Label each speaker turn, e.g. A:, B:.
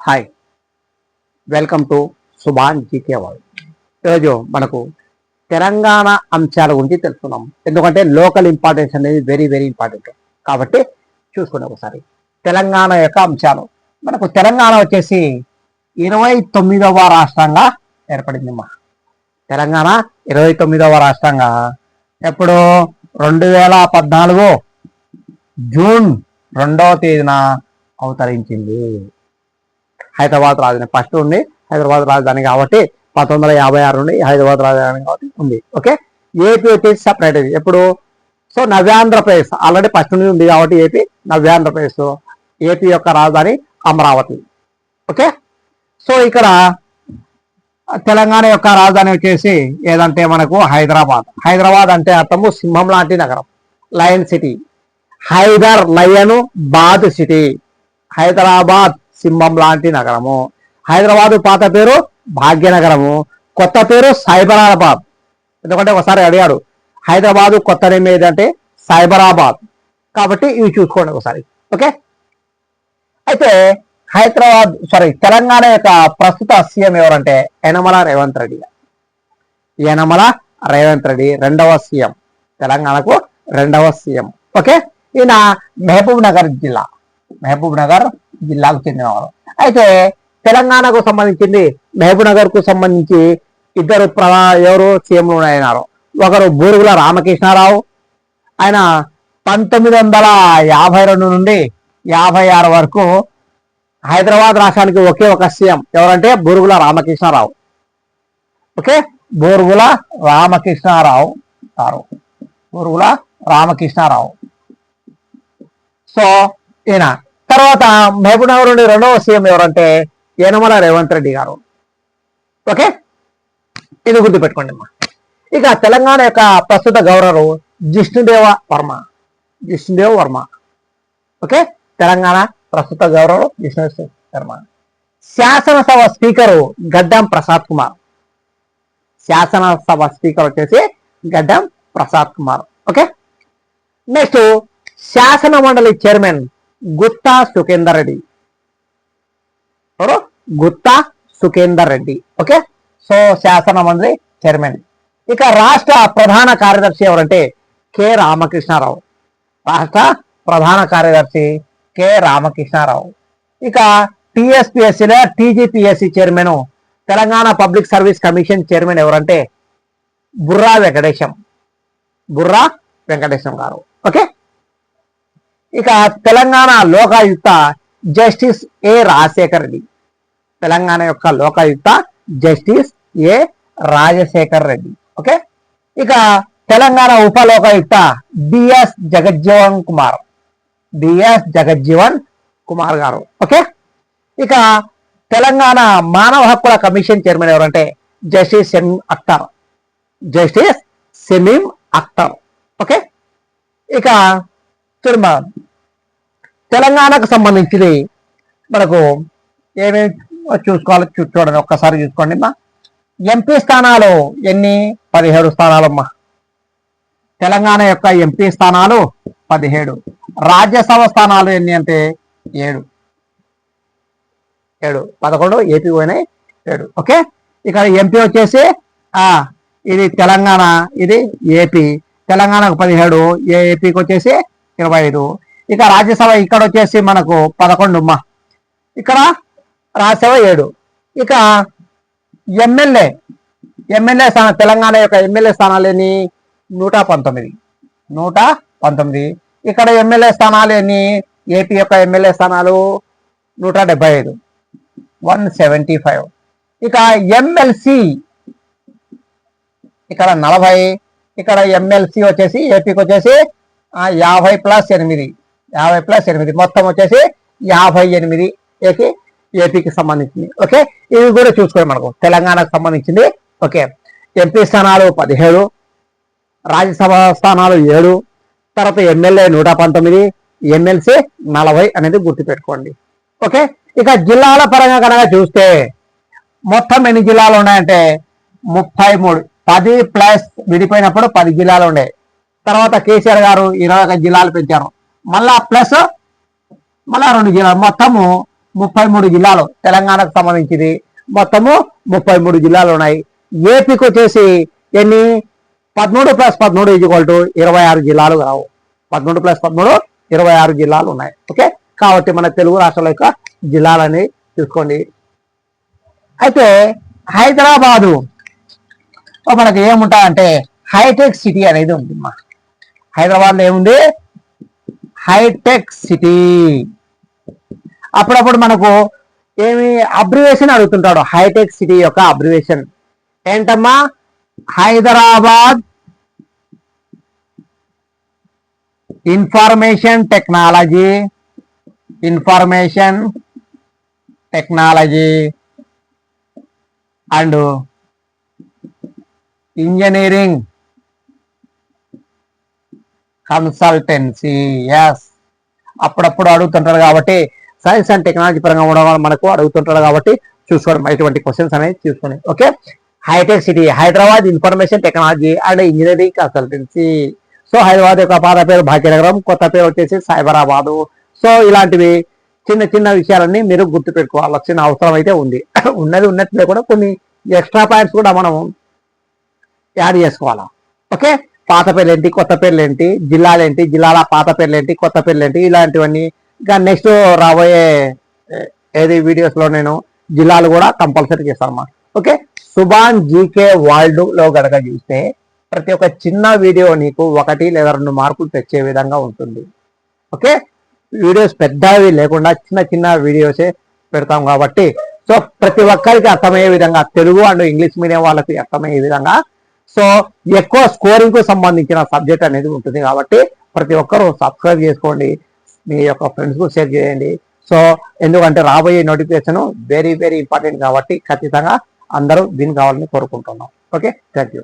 A: Hi welcome to Subhan GK వాళ్ళు ఈరోజు మనకు తెలంగాణ అంశాల గురించి తెలుసుకున్నాం ఎందుకంటే లోకల్ ఇంపార్టెన్స్ అనేది వెరీ వెరీ ఇంపార్టెంట్ కాబట్టి చూసుకున్నాం ఒకసారి. తెలంగాణ యొక్క అంశాలు. మనకు తెలంగాణ వచ్చేసి ఇరవై తొమ్మిదవ రాష్ట్రంగా ఏర్పడింది అమ్మా. తెలంగాణ ఇరవై తొమ్మిదవ రాష్ట్రంగా ఎప్పుడు రెండు వేల పద్నాలుగు జూన్ రెండవ తేదీన అవతరించింది. హైదరాబాద్ రాజధాని ఫస్ట్ ఉంది. హైదరాబాద్ రాజధాని కాబట్టి పంతొమ్మిది వందల యాభై ఆరు నుండి హైదరాబాద్ రాజధాని కాబట్టి ఉంది. ఓకే? ఏపీ వచ్చేసి సపరేట్ ఇది. ఎప్పుడు? సో నవ్యాంధ్రప్రదేశ్. ఆల్రెడీ ఫస్ట్ నుండి ఉంది కాబట్టి ఏపీ నవ్యాంధ్రప్రదేశ్. ఏపీ యొక్క రాజధాని అమరావతి. ఓకే? సో ఇక్కడ తెలంగాణ యొక్క రాజధాని వచ్చేసి ఏదంటే మనకు హైదరాబాద్. హైదరాబాద్ అంటే అర్థము సింహం లాంటి నగరం. Lion city Hyder lion bad city. Hyderabad సింహం లాంటి నగరము. హైదరాబాద్ పాత పేరు భాగ్యనగరము. కొత్త పేరు సైబరాబాద్. ఎందుకంటే ఒకసారి అడిగాడు హైదరాబాద్ కొత్త నేమ్ ఏదంటే సైబరాబాద్. కాబట్టి ఇవి చూసుకోండి ఒకసారి. ఓకే? అయితే హైదరాబాద్ సారీ తెలంగాణ యొక్క ప్రస్తుత సీఎం ఎవరంటే యనమల రేవంత్ రెడ్డి యనమల రేవంత్ రెడ్డి రెండవ సీఎం. తెలంగాణకు రెండవ సీఎం. ఓకే? ఈయన మహబూబ్ నగర్ జిల్లా. మహబూబ్ నగర్ జిల్లాకు చెందినవారు అయితే తెలంగాణకు సంబంధించింది మహబూబ్ నగర్కు సంబంధించి ఇద్దరు ప్రధా ఎవరు సీఎంలు అయినారు ఒకరు బూరుగుల రామకృష్ణారావు ఆయన పంతొమ్మిది వందల యాభై రెండు నుండి యాభై ఆరు వరకు హైదరాబాద్ రాష్ట్రానికి ఒకే ఒక సీఎం. ఎవరంటే బూరుగుల రామకృష్ణారావు. ఓకే? బూరుగుల రామకృష్ణారావు గారు. బూరుగుల రామకృష్ణారావు. సో ఈయన తర్వాత మహబూబ్ నుండి రెండవ సీఎం ఎవరంటే యనమల రేవంత్ రెడ్డి గారు. ఓకే? ఇది గుర్తుపెట్టుకోండి అమ్మా. ఇక తెలంగాణ యొక్క ప్రస్తుత గవర్నరు జిష్ణుదేవ వర్మ. జిష్ణుదేవ వర్మ. ఓకే? తెలంగాణ ప్రస్తుత గవర్నరు జిష్ణుదేవ్ వర్మ. శాసనసభ స్పీకరు గడ్డం ప్రసాద్ కుమార్. శాసనసభ స్పీకర్ వచ్చేసి గడ్డం ప్రసాద్ కుమార్. ఓకే? నెక్స్ట్ శాసన మండలి చైర్మన్ గుత్తా సుఖేందర్ రెడ్డి. ఎవరు? గుత్తా సుఖేందర్ రెడ్డి. ఓకే? సో శాసన మండలి చైర్మన్. ఇక రాష్ట్ర ప్రధాన కార్యదర్శి ఎవరంటే కె రామకృష్ణారావు. రాష్ట్ర ప్రధాన కార్యదర్శి కె రామకృష్ణారావు. ఇక టిఎస్పిఎస్సిలో TGPSC chairman Telangana public service commission chairman ఎవరంటే బుర్రా వెంకటేశం. బుర్రా వెంకటేశం గారు. ఓకే? ఇక తెలంగాణ లోకాయుక్త జస్టిస్ ఏ రాజశేఖర్ రెడ్డి. తెలంగాణ యొక్క Lokayukta justice A Rajasekhar Reddy. Okay? ఇక తెలంగాణ ఉప Lokayukta B S Jagjivan Kumar. B S Jagjivan Kumar garu. Okay? ఇక తెలంగాణ మానవ హక్కుల కమిషన్ చైర్మన్ ఎవరంటే justice Shameem Akhtar justice Shameem Akhtar okay? ఇక తిరుమ తెలంగాణకు సంబంధించింది మనకు ఏమేమి చూసుకోవాలో చూ చూడండి ఒక్కసారి చూసుకోండి అమ్మా. ఎంపీ స్థానాలు ఎన్ని? పదిహేడు స్థానాలమ్మా. తెలంగాణ యొక్క ఎంపీ స్థానాలు పదిహేడు. రాజ్యసభ స్థానాలు ఎన్ని అంటే ఏడు. ఏడు. పదకొండు ఏపీ పోయినాయి ఏడు. ఓకే? ఇక్కడ ఎంపీ వచ్చేసి ఇది తెలంగాణ ఇది ఏపీ. తెలంగాణకు పదిహేడు ఏపీకి వచ్చేసి ఇరవై ఐదు. ఇక రాజ్యసభ ఇక్కడ వచ్చేసి మనకు పదకొండు అమ్మా ఇక్కడ రాజ్యసభ ఏడు. ఇక ఎమ్మెల్యే ఎమ్మెల్యే స్థానం తెలంగాణ యొక్క ఎమ్మెల్యే స్థానాలు ఎన్ని? నూట పంతొమ్మిది. నూట పంతొమ్మిది. ఇక్కడ ఎమ్మెల్యే స్థానాలు ఎన్ని? ఏపీ యొక్క ఎమ్మెల్యే స్థానాలు నూట డెబ్బై ఐదు. One seventy five. ఇక ఎమ్మెల్సి ఇక్కడ నలభై. ఇక్కడ ఎమ్మెల్సీ వచ్చేసి ఏపీకి వచ్చేసి యాభై ప్లస్ ఎనిమిది యాభై ప్లస్ ఎనిమిది. మొత్తం వచ్చేసి యాభై ఎనిమిది ఏకి ఏపీకి సంబంధించింది. ఓకే? ఇవి కూడా చూసుకోండి మనకు. తెలంగాణకు సంబంధించింది. ఓకే? ఎంపీ స్థానాలు పదిహేడు రాజ్యసభ స్థానాలు ఏడు తర్వాత ఎమ్మెల్యే నూట పంతొమ్మిది ఎమ్మెల్సీ నలభై అనేది గుర్తుపెట్టుకోండి. ఓకే? ఇక జిల్లాల పరంగా కనుక చూస్తే మొత్తం ఎన్ని జిల్లాలు ఉన్నాయంటే ముప్పై మూడు. పది ప్లస్ విడిపోయినప్పుడు పది జిల్లాలు ఉన్నాయి తర్వాత కేసీఆర్ గారు ఇరవై ఒక జిల్లాలు పెంచారు మళ్ళా ప్లస్ మళ్ళా రెండు జిల్లాలు. మొత్తము ముప్పై మూడు జిల్లాలు తెలంగాణకు సంబంధించింది. మొత్తము ముప్పై మూడు జిల్లాలు ఉన్నాయి. ఏపీకి వచ్చేసి ఎన్ని? పదమూడు ప్లస్ పదమూడు ఈజ్వల్ టు ఇరవై ఆరు జిల్లాలు రావు. పదమూడు ప్లస్ పదమూడు ఇరవై ఆరు జిల్లాలు ఉన్నాయి. ఓకే? కాబట్టి మన తెలుగు రాష్ట్రాల యొక్క జిల్లాలని చూసుకోండి. అయితే హైదరాబాదు. మనకు మనకి ఏముంటాయంటే హైటెక్ సిటీ అనేది ఉంది మా హైదరాబాద్లో ఏముంది? Hitech city. అప్పుడప్పుడు మనకు ఏమి అబ్రివేషన్ అడుగుతుంటాడు. హైటెక్ సిటీ యొక్క అబ్రివేషన్ ఏంటమ్మా? Hyderabad information technology. Information technology. And engineering. Consultancy yes అప్పుడప్పుడు అడుగుతుంటారు కాబట్టి సైన్స్ అండ్ టెక్నాలజీ పరంగా ఉండడం వల్ల మనకు అడుగుతుంటారు కాబట్టి చూసుకోవడం ఇటువంటి క్వశ్చన్స్ అనేది చూసుకోండి okay hitech city Hyderabad information technology and engineering consultancy so Hyderabad యొక్క పాత పేరు భాగ్యనగరం కొత్త పేరు వచ్చేసి సైబరాబాదు. సో ఇలాంటివి చిన్న చిన్న విషయాలన్నీ మీరు గుర్తు పెట్టుకోవాల్సిన అవసరం అయితే ఉంది. ఉన్నది ఉన్నట్లే కూడా కొన్ని ఎక్స్ట్రా పాయింట్స్ కూడా మనం యాడ్ చేసుకోవాలా ఓకే పాత పేర్లేంటి కొత్త పేర్లేంటి జిల్లాలేంటి జిల్లాల పాత పేర్లేంటి కొత్త పేర్లేంటి ఇలాంటివన్నీ. ఇంకా నెక్స్ట్ రాబోయే ఏది వీడియోస్లో నేను జిల్లాలు కూడా కంపల్సరీ చేస్తాను అన్నమాట ఓకే సుభాన్ జీకే వరల్డ్లో గనక చూస్తే ప్రతి ఒక్క చిన్న వీడియో నీకు ఒకటి లేదా రెండు మార్కులు తెచ్చే విధంగా ఉంటుంది. ఓకే వీడియోస్ పెద్దవి లేకుండా చిన్న చిన్న వీడియోసే పెడతాం కాబట్టి. సో ప్రతి ఒక్కరికి అర్థమయ్యే విధంగా తెలుగు అండ్ ఇంగ్లీష్ మీడియం వాళ్ళకి అర్థమయ్యే విధంగా సో ఎక్కువ స్కోరింగ్కు సంబంధించిన సబ్జెక్ట్ అనేది ఉంటుంది కాబట్టి ప్రతి ఒక్కరూ సబ్స్క్రైబ్ చేసుకోండి. మీ యొక్క ఫ్రెండ్స్కు షేర్ చేయండి. సో ఎందుకంటే రాబోయే నోటిఫికేషన్ వెరీ వెరీ ఇంపార్టెంట్ కాబట్టి ఖచ్చితంగా అందరూ దీన్ని కావాలని కోరుకుంటున్నాం. Okay thank you